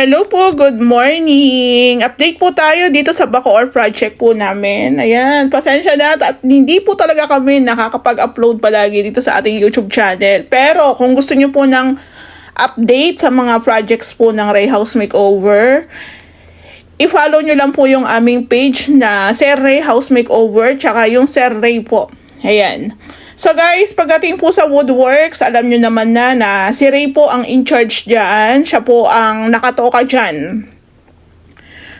Hello po, good morning. Update po tayo dito sa Bacoor project po namin. Ayan, pasensya na at hindi po talaga kami nakakapag-upload palagi dito sa ating YouTube channel. Pero kung gusto nyo po ng update sa mga projects po ng Ray House Makeover, i-follow nyo lang po yung aming page na Sir Ray House Makeover tsaka yung Sir Ray po. Ayan. So guys, pagdating po sa woodworks, alam nyo naman na na si Ray po ang in charge dyan. Siya po ang nakatoka dyan.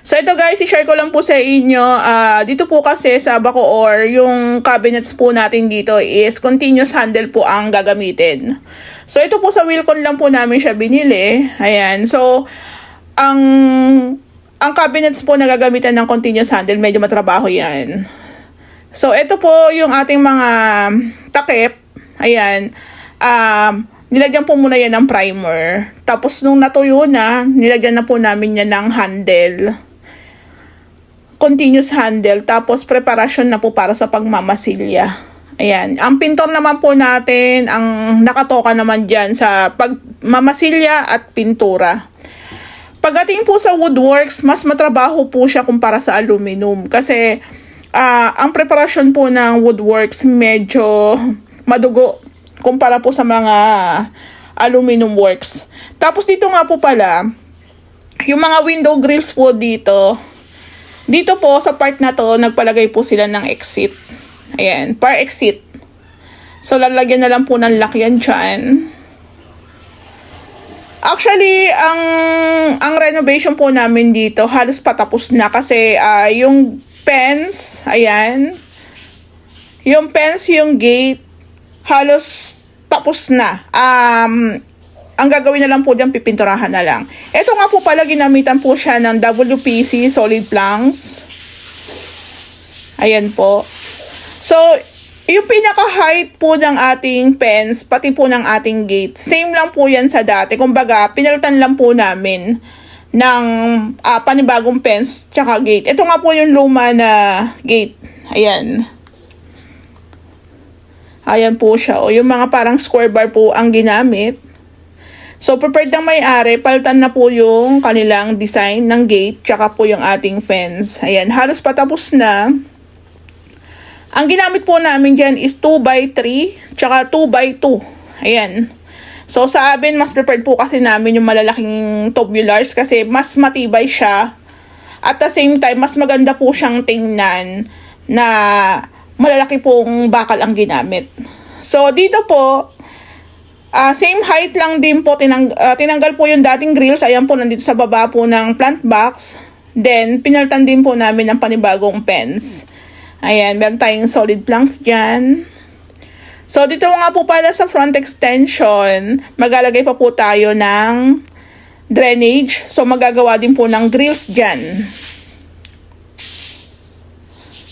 So ito guys, i-share ko lang po sa inyo. ah, dito po kasi sa Bacoor, yung cabinets po natin dito is continuous handle po ang gagamitin. So ito po sa Wilcon lang po namin siya binili. Ayan. So, ang ang cabinets po na gagamitan ng continuous handle, medyo matrabaho yan. So, ito po yung ating mga takip. Ayan. Um, nilagyan po muna yan ng primer. Tapos, nung natuyo na, nilagyan na po namin yan ng handle. Continuous handle. Tapos, preparation na po para sa pagmamasilya. Ayan. Ang pintor naman po natin, ang nakatoka naman dyan sa pagmamasilya at pintura. Pagdating po sa woodworks, mas matrabaho po siya kumpara sa aluminum. Kasi, ah ang preparasyon po ng woodworks medyo madugo kumpara po sa mga aluminum works. Tapos dito nga po pala, yung mga window grills po dito, dito po sa part na to, nagpalagay po sila ng exit. Ayan, par exit. So, lalagyan na lang po ng lock yan dyan. Actually, ang ang renovation po namin dito halos patapos na kasi ah, yung fence, ayan. Yung fence, yung gate, halos tapos na. Um, ang gagawin na lang po diyan pipinturahan na lang. Ito nga po pala ginamitan po siya ng WPC solid planks. Ayan po. So, yung pinaka-height po ng ating fence, pati po ng ating gate, same lang po yan sa dati. Kumbaga, pinalitan lang po namin ng ah, panibagong fence tsaka gate. Ito nga po yung luma na gate. Ayan. Ayan po siya. O yung mga parang square bar po ang ginamit. So, prepared ng may-ari, palitan na po yung kanilang design ng gate tsaka po yung ating fence. Ayan, halos patapos na. Ang ginamit po namin dyan is 2x3 tsaka 2x2. Ayan. So sa amin, mas prepared po kasi namin yung malalaking tubulars kasi mas matibay siya. At the same time, mas maganda po siyang tingnan na malalaki pong bakal ang ginamit. So dito po, ah, same height lang din po, tinang, ah, tinanggal po yung dating grills. Ayan po, nandito sa baba po ng plant box. Then, pinaltan din po namin ng panibagong pens. Ayan, meron tayong solid planks dyan. So, dito nga po pala sa front extension, maglalagay pa po tayo ng drainage. So, magagawa din po ng grills dyan.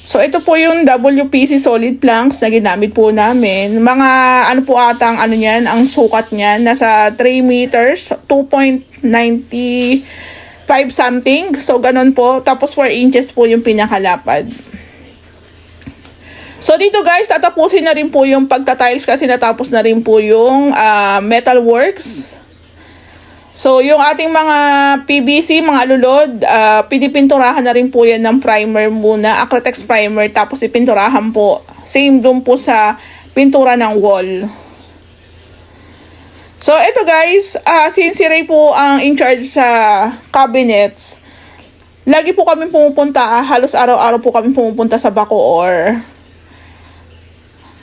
So, ito po yung WPC solid planks na ginamit po namin. Mga, ano po atang, ano niyan, ang sukat niyan, nasa 3 meters, 2.95 something. So, ganun po. Tapos, 4 inches po yung pinakalapad. So dito guys, tatapusin na rin po yung pagta-tiles kasi natapos na rin po yung ah, metal works. So yung ating mga PVC, mga lulod, uh, pinipinturahan na rin po yan ng primer muna, Acrytex primer, tapos ipinturahan po. Same doon po sa pintura ng wall. So ito guys, ah since si Ray po ang in charge sa cabinets, lagi po kami pumupunta, halos araw-araw po kami pumupunta sa Bacoor.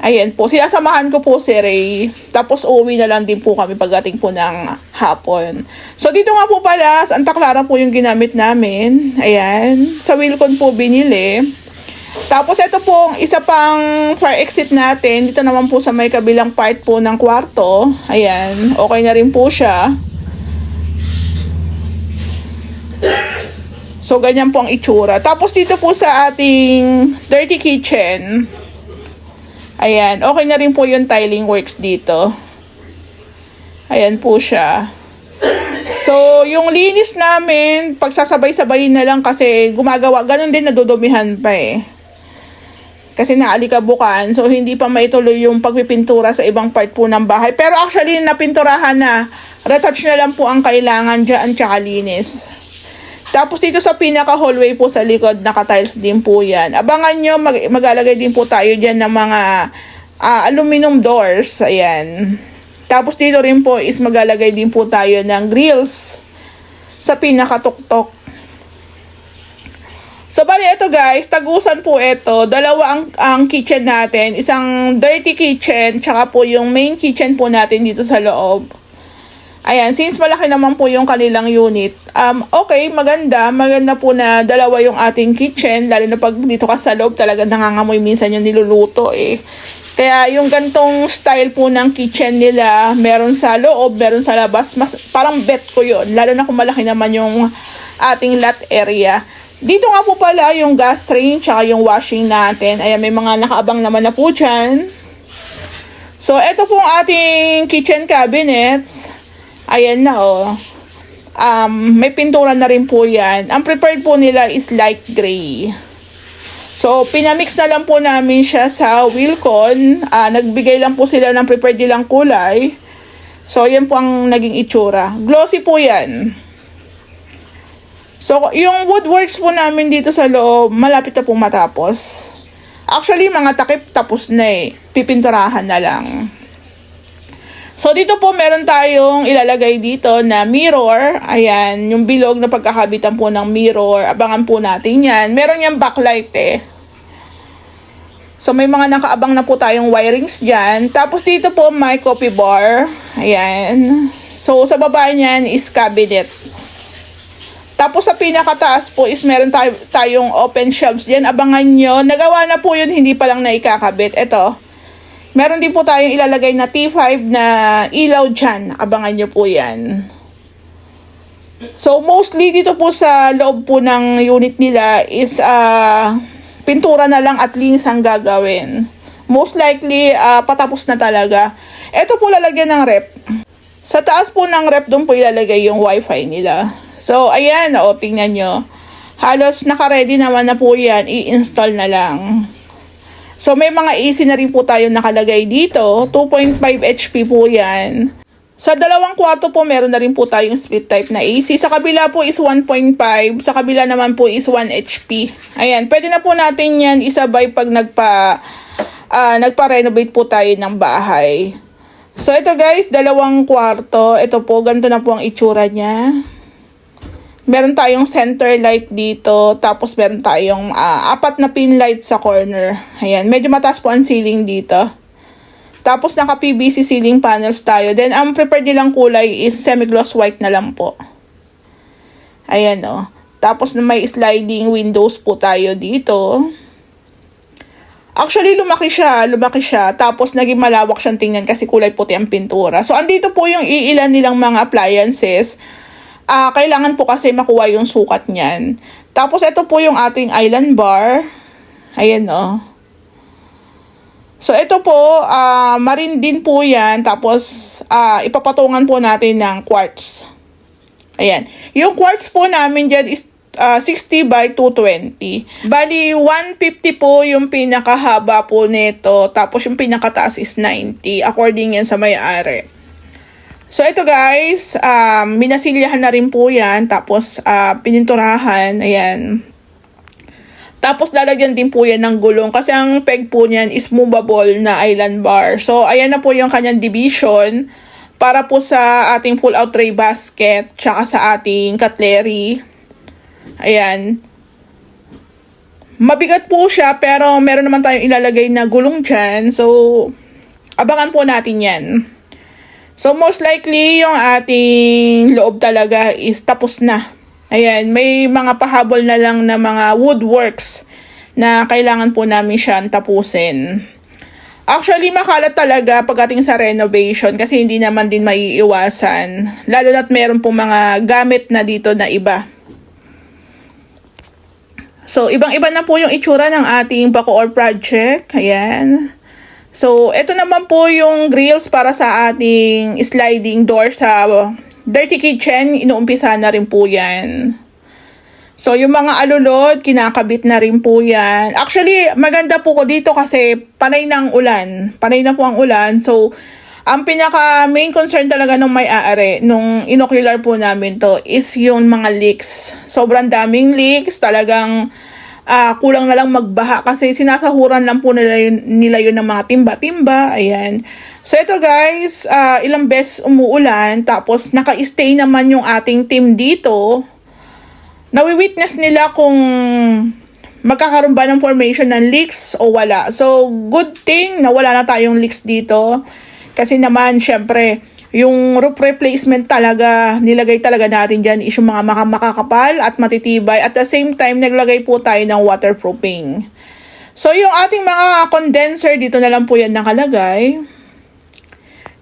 Ayan po, sinasamahan ko po si Ray. Tapos uuwi na lang din po kami pagdating po ng hapon. So dito nga po pala, Santa Clara po yung ginamit namin. Ayan, sa Wilcon po binili. Tapos ito po, isa pang fire exit natin. Dito naman po sa may kabilang part po ng kwarto. Ayan, okay na rin po siya. So, ganyan po ang itsura. Tapos dito po sa ating dirty kitchen, Ayan, okay na rin po yung tiling works dito. Ayan po siya. So, yung linis namin, pagsasabay-sabayin na lang kasi gumagawa, ganun din nadudumihan pa eh. kasi naalikabukan. So, hindi pa maituloy yung pagpipintura sa ibang part po ng bahay. Pero actually, napinturahan na. Retouch na lang po ang kailangan dyan, tsaka linis. Tapos dito sa pinaka hallway po sa likod, naka-tiles din po yan. Abangan nyo, mag- maglalagay din po tayo dyan ng mga ah, aluminum doors. Ayan. Tapos dito rin po is maglalagay din po tayo ng grills sa pinaka-tuktok. So, bali ito guys, tagusan po ito. Dalawa ang, ang kitchen natin. Isang dirty kitchen, tsaka po yung main kitchen po natin dito sa loob. Ayan, since malaki naman po yung kanilang unit, um, okay, maganda. Maganda po na dalawa yung ating kitchen, lalo na pag dito ka sa loob, talaga nangangamoy minsan yung niluluto eh. Kaya yung gantong style po ng kitchen nila, meron sa loob, meron sa labas, mas parang bet ko yun. Lalo na kung malaki naman yung ating lot area. Dito nga po pala yung gas train, tsaka yung washing natin. Ayan, may mga nakaabang naman na po dyan. So, ito pong ating kitchen cabinets. Ayan na oh. Um, may pintura na rin po yan. Ang prepared po nila is light gray. So, pinamix na lang po namin siya sa Wilcon. Ah, nagbigay lang po sila ng prepared nilang kulay. So, yan po ang naging itsura. Glossy po yan. So, yung woodworks po namin dito sa loob, malapit na po matapos. Actually, mga takip tapos na eh. Pipinturahan na lang. So, dito po meron tayong ilalagay dito na mirror. Ayan, yung bilog na pagkakabitan po ng mirror. Abangan po natin yan. Meron yung backlight eh. So, may mga nakaabang na po tayong wirings dyan. Tapos dito po may coffee bar. Ayan. So, sa baba niyan is cabinet. Tapos sa pinakataas po is meron tayo, tayong open shelves dyan. Abangan nyo. Nagawa na po yun, hindi pa lang na ikakabit. Ito. Meron din po tayong ilalagay na T5 na ilaw dyan. Abangan nyo po yan. So, mostly dito po sa loob po ng unit nila is ah pintura na lang at linis ang gagawin. Most likely, ah, patapos na talaga. Ito po lalagyan ng rep. Sa taas po ng rep, doon po ilalagay yung wifi nila. So, ayan, o, tingnan nyo. Halos naka-ready naman na po yan. I-install na lang. So, may mga AC na rin po tayo nakalagay dito. 2.5 HP po yan. Sa dalawang kwarto po, meron na rin po tayong split type na AC. Sa kabila po is 1.5. Sa kabila naman po is 1 HP. Ayan, pwede na po natin yan isabay pag nagpa, ah, nagpa-renovate po tayo ng bahay. So, ito guys, dalawang kwarto. Ito po, ganito na po ang itsura niya. Meron tayong center light dito, tapos meron tayong ah, apat na pin light sa corner. Ayan, medyo mataas po ang ceiling dito. Tapos naka PVC ceiling panels tayo. Then ang prepared nilang kulay is semi-gloss white na lang po. Ayan oh. Tapos may sliding windows po tayo dito. Actually, lumaki siya, lumaki siya. Tapos, naging malawak siyang tingnan kasi kulay puti ang pintura. So, andito po yung iilan nilang mga appliances. Ah, kailangan po kasi makuha yung sukat niyan. Tapos, ito po yung ating island bar. Ayan, oh. So, ito po, ah, marin din po yan. Tapos, ah, ipapatungan po natin ng quartz. Ayan. Yung quartz po namin dyan is ah, 60 by 220. Bali, 150 po yung pinakahaba po nito. Tapos, yung pinakataas is 90. According yan sa may-ari. So, ito guys, um, minasilyahan na rin po yan. Tapos, ah, pininturahan. Ayan. Tapos lalagyan din po yan ng gulong kasi ang peg po niyan is movable na island bar. So ayan na po yung kanyang division para po sa ating full out tray basket tsaka sa ating cutlery. Ayan. Mabigat po siya pero meron naman tayong ilalagay na gulong dyan. So abangan po natin yan. So most likely yung ating loob talaga is tapos na. Ayan, may mga pahabol na lang na mga woodworks na kailangan po namin siyang tapusin. Actually, makalat talaga pagdating sa renovation kasi hindi naman din maiiwasan. Lalo na't meron pong mga gamit na dito na iba. So, ibang-iba na po yung itsura ng ating Bacoor project. Ayan. So, ito naman po yung grills para sa ating sliding door sa Dirty Kitchen. Inuumpisa na rin po yan. So, yung mga alulod, kinakabit na rin po yan. Actually, maganda po ko dito kasi panay ng ulan. Panay na po ang ulan. So, ang pinaka main concern talaga nung may-aari, nung inocular po namin to, is yung mga leaks. Sobrang daming leaks. Talagang ah, kulang na lang magbaha kasi sinasahuran lang po nila yun, nila yun ng mga timba-timba. Ayan. So, ito guys, ah, ilang beses umuulan. Tapos, naka-stay naman yung ating team dito nawi-witness nila kung magkakaroon ba ng formation ng leaks o wala. So, good thing na wala na tayong leaks dito. Kasi naman, syempre, yung roof replacement talaga, nilagay talaga natin dyan is yung mga maka- makakapal at matitibay. At the same time, naglagay po tayo ng waterproofing. So, yung ating mga condenser, dito na lang po yan nakalagay.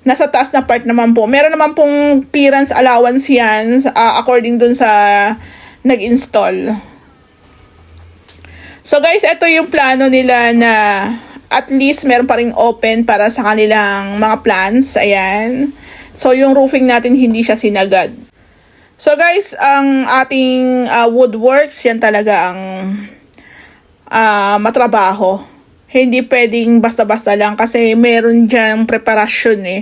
Nasa taas na part naman po. Meron naman pong clearance allowance yan ah, according dun sa nag-install. So guys, ito yung plano nila na at least meron pa rin open para sa kanilang mga plans. Ayan. So yung roofing natin hindi siya sinagad. So guys, ang ating ah, woodworks, yan talaga ang ah, matrabaho. Hindi pwedeng basta-basta lang kasi meron dyan preparasyon eh.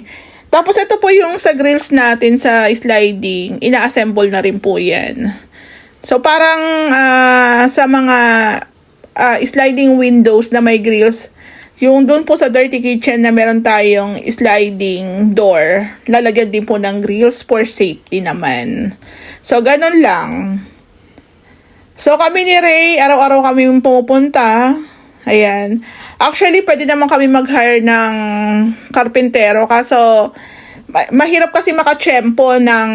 Tapos ito po yung sa grills natin sa sliding, ina-assemble na rin po yan. So parang ah, sa mga ah, sliding windows na may grills, yung doon po sa dirty kitchen na meron tayong sliding door, lalagyan din po ng grills for safety naman. So ganun lang. So kami ni Ray, araw-araw kami pumupunta. Ayan. Actually, pwede naman kami mag-hire ng karpentero kaso ma- mahirap kasi makachempo ng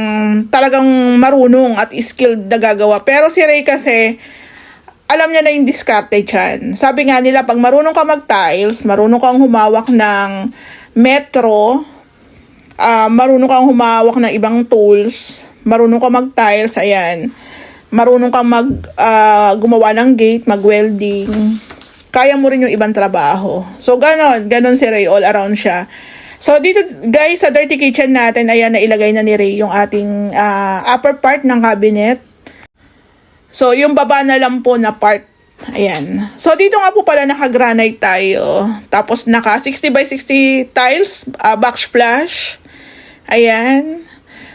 talagang marunong at skilled na gagawa. Pero si Ray kasi, alam niya na yung diskarte dyan. Sabi nga nila, pag marunong ka mag-tiles, marunong kang humawak ng metro, ah, marunong kang humawak ng ibang tools, marunong ka mag-tiles, ayan. Marunong kang mag, ah, gumawa ng gate, mag-welding. Kaya mo rin yung ibang trabaho. So, ganon. Ganon si Ray. All around siya. So, dito, guys, sa dirty kitchen natin, ayan, nailagay na ni Ray yung ating ah, upper part ng cabinet. So, yung baba na lang po na part. Ayan. So, dito nga po pala naka-granite tayo. Tapos, naka 60 by 60 tiles, uh, backsplash. Ayan.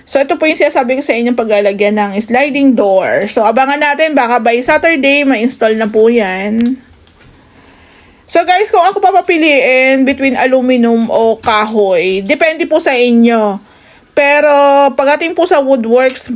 So, ito po yung sinasabi ko sa inyong paglalagyan ng sliding door. So, abangan natin, baka by Saturday, ma-install na po yan. So guys, kung ako papapiliin between aluminum o kahoy, depende po sa inyo. Pero pagdating po sa woodworks,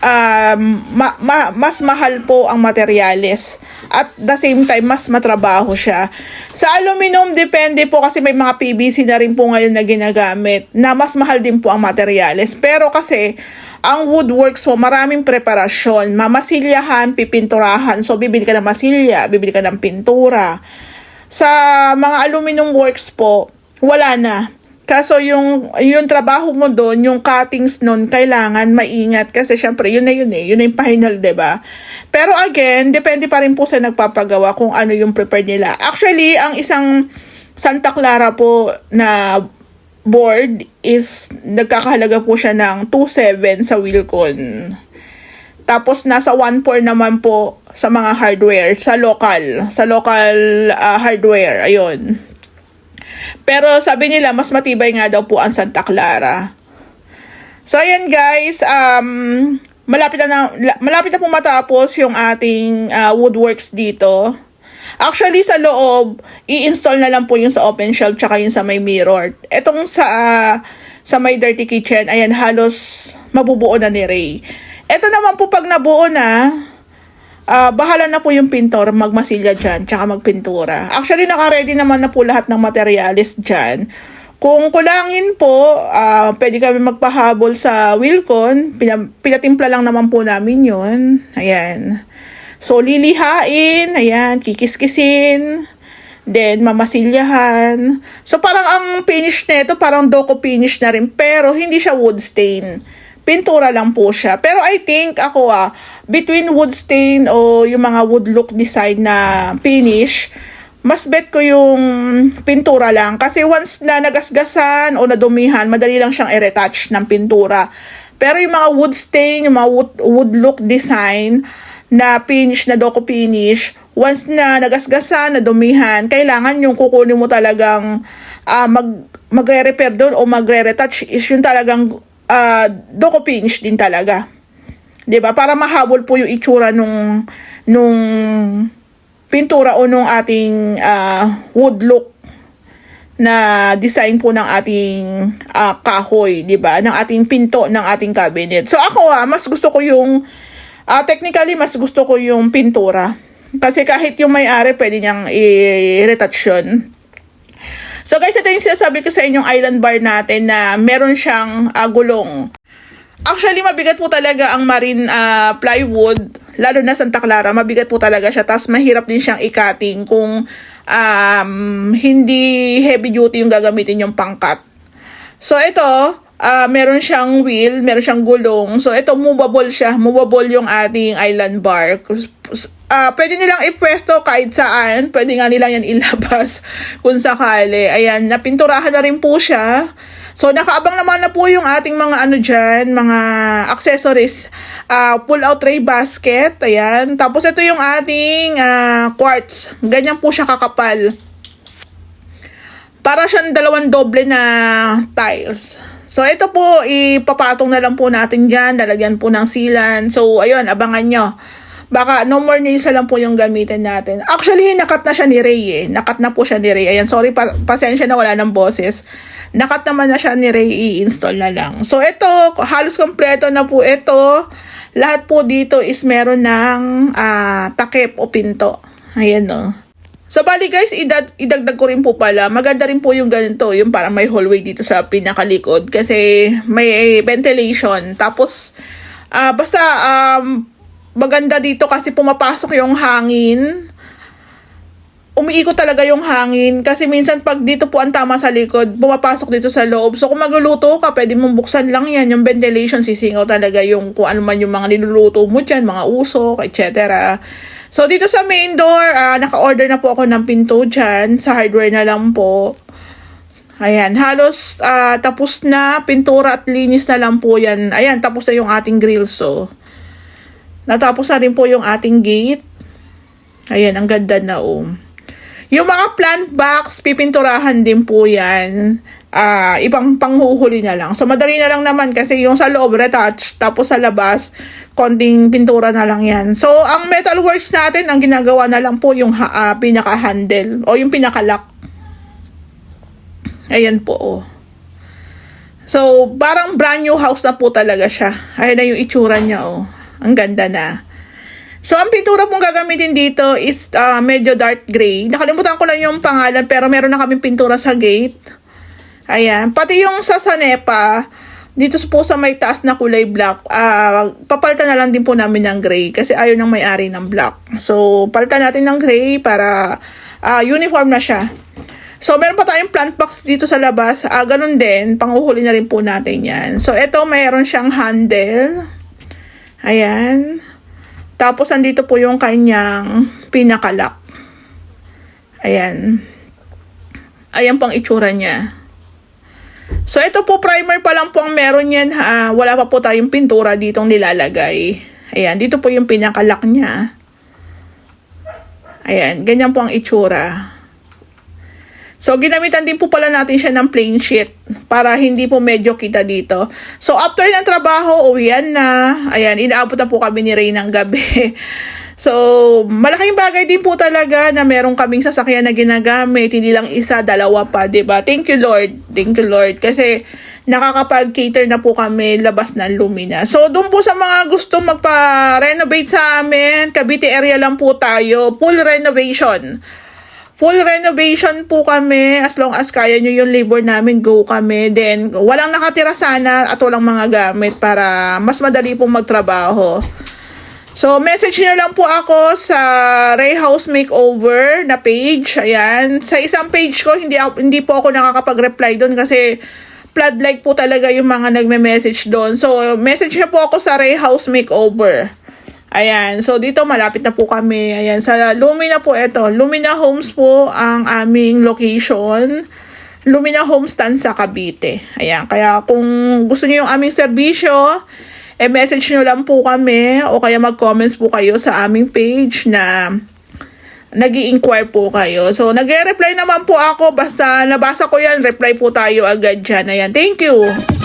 um, ma- ma- mas mahal po ang materyales. At the same time, mas matrabaho siya. Sa aluminum, depende po kasi may mga PVC na rin po ngayon na ginagamit na mas mahal din po ang materyales. Pero kasi, ang woodworks po, maraming preparasyon. Mamasilyahan, pipinturahan. So, bibili ka ng masilya, bibili ka ng pintura. Sa mga aluminum works po, wala na. Kaso yung, yung trabaho mo doon, yung cuttings nun, kailangan maingat kasi syempre yun na yun eh, yun na yung final, ba? Pero again, depende pa rin po sa nagpapagawa kung ano yung prepared nila. Actually, ang isang Santa Clara po na board is nagkakahalaga po siya ng 2.7 sa Wilcon. Tapos nasa 1.4 naman po sa mga hardware, sa local, sa local ah, hardware, ayun. Pero sabi nila, mas matibay nga daw po ang Santa Clara. So, ayan guys, um, malapit na, malapit na po matapos yung ating ah, woodworks dito. Actually, sa loob, i-install na lang po yung sa open shelf tsaka yung sa may mirror. Etong sa, ah, sa may dirty kitchen, ayan, halos mabubuo na ni Ray. Ito naman po pag nabuo na, Ah, bahala na po yung pintor magmasilya dyan, tsaka magpintura. Actually, naka-ready naman na po lahat ng materialis dyan. Kung kulangin po, ah, pwede kami magpahabol sa Wilcon. Pina- pinatimpla lang naman po namin yun. Ayan. So, lilihain, ayan, kikiskisin, then mamasilyahan. So, parang ang finish nito, parang doko finish na rin, pero hindi siya wood stain. Pintura lang po siya. Pero I think ako ah, between wood stain o yung mga wood look design na finish, mas bet ko yung pintura lang. Kasi once na nagasgasan o nadumihan, madali lang siyang i-retouch ng pintura. Pero yung mga wood stain, yung mga wood, wood look design, na finish na doko finish, once na nagasgasan, na dumihan, kailangan yung kukunin mo talagang ah, mag magre-repair doon o magre-retouch is yung talagang uh, doko finish din talaga. 'Di ba? Para mahabol po yung itsura nung nung pintura o nung ating ah, wood look na design po ng ating ah, kahoy, 'di ba? Ng ating pinto ng ating cabinet. So ako ah, mas gusto ko yung ah, technically mas gusto ko yung pintura. Kasi kahit yung may-ari pwede niyang i-retouch yun. So guys, ito yung sinasabi ko sa inyong island bar natin na meron siyang ah, gulong. Actually, mabigat po talaga ang marine ah, plywood, lalo na Santa Clara, mabigat po talaga siya. Tapos mahirap din siyang ikating kung um, hindi heavy duty yung gagamitin yung pangkat. So ito, ah, meron siyang wheel, meron siyang gulong. So ito, movable siya. Movable yung ating island bar. Ah, pwede nilang ipwesto kahit saan. Pwede nga nilang yan ilabas kung sakali. Ayan, napinturahan na rin po siya. So, nakaabang naman na po yung ating mga ano dyan, mga accessories. Ah, pull-out tray basket. Ayan. Tapos ito yung ating ah, quartz. Ganyan po siya kakapal para siyang dalawang doble na tiles. So, ito po, ipapatong na lang po natin dyan. Lalagyan po ng sealant. So, ayun, abangan nyo. Baka no more na lang po yung gamitin natin. Actually, nakat na siya ni Ray eh. Nakat na po siya ni Ray. Ayan, sorry, pa- pasensya na wala ng boses. Nakat naman na siya ni Ray, i-install na lang. So, ito, halos kompleto na po ito. Lahat po dito is meron ng ah, takip o pinto. Ayan, no. So, bali guys, idad, idagdag ko rin po pala. Maganda rin po yung ganito, yung parang may hallway dito sa pinakalikod. Kasi may ventilation. Tapos, ah basta, um, maganda dito kasi pumapasok yung hangin. Umiikot talaga yung hangin. Kasi minsan pag dito po ang tama sa likod, pumapasok dito sa loob. So, kung magluluto ka, pwede mong buksan lang yan. Yung ventilation, sisingaw talaga yung kung ano man yung mga niluluto mo dyan, mga usok, etc. So, dito sa main door, ah, naka-order na po ako ng pinto dyan. Sa hardware na lang po. Ayan, halos ah, tapos na. Pintura at linis na lang po yan. Ayan, tapos na yung ating grills. So, natapos na rin po yung ating gate. Ayan, ang ganda na oh. Yung mga plant box, pipinturahan din po yan. Ah, ibang panghuhuli na lang. So, madali na lang naman kasi yung sa loob, retouch. Tapos sa labas, konting pintura na lang yan. So, ang metal works natin, ang ginagawa na lang po yung ah, pinaka-handle o yung pinaka-lock. Ayan po, oh. So, parang brand new house na po talaga siya. Ayan na yung itsura niya, oh. Ang ganda na. So, ang pintura pong gagamitin dito is ah, medyo dark gray. Nakalimutan ko lang yung pangalan, pero meron na kaming pintura sa gate. Ayan. Pati yung sa Sanepa, dito po sa may taas na kulay black, ah papalitan na lang din po namin ng gray kasi ayaw ng may-ari ng black. So, palitan natin ng gray para ah, uniform na siya. So, meron pa tayong plant box dito sa labas. Ah, ganun din, panguhuli na rin po natin yan. So, ito, mayroon siyang handle. Ayan. Tapos, andito po yung kanyang pinakalock. Ayan. Ayan pang itsura niya. So, ito po, primer pa lang po ang meron yan. Ha? Wala pa po tayong pintura ditong nilalagay. Ayan, dito po yung pinakalock niya. Ayan, ganyan po ang itsura. So, ginamitan din po pala natin siya ng plain sheet para hindi po medyo kita dito. So, after ng trabaho, uwian na. Ayan, inaabot na po kami ni Ray ng gabi. So, malaking bagay din po talaga na meron kaming sasakyan na ginagamit. Hindi lang isa, dalawa pa, ba Thank you, Lord. Thank you, Lord. Kasi nakakapag-cater na po kami labas ng Lumina. So, doon po sa mga gusto magpa-renovate sa amin, Cavite area lang po tayo. Full renovation. Full renovation po kami. As long as kaya nyo yung labor namin, go kami. Then, walang nakatira sana at walang mga gamit para mas madali pong magtrabaho. So, message nyo lang po ako sa Ray House Makeover na page. Ayan. Sa isang page ko, hindi, hindi po ako nakakapag-reply doon kasi floodlight po talaga yung mga nagme-message doon. So, message nyo po ako sa Ray House Makeover. Ayan. So, dito malapit na po kami. Ayan. Sa Lumina po ito. Lumina Homes po ang aming location. Lumina Homes Tansa, Cavite. Ayan. Kaya kung gusto niyo yung aming serbisyo, eh message nyo lang po kami o kaya mag-comments po kayo sa aming page na nag inquire po kayo. So, nag reply naman po ako. Basta nabasa ko yan, reply po tayo agad dyan. Ayan, thank you.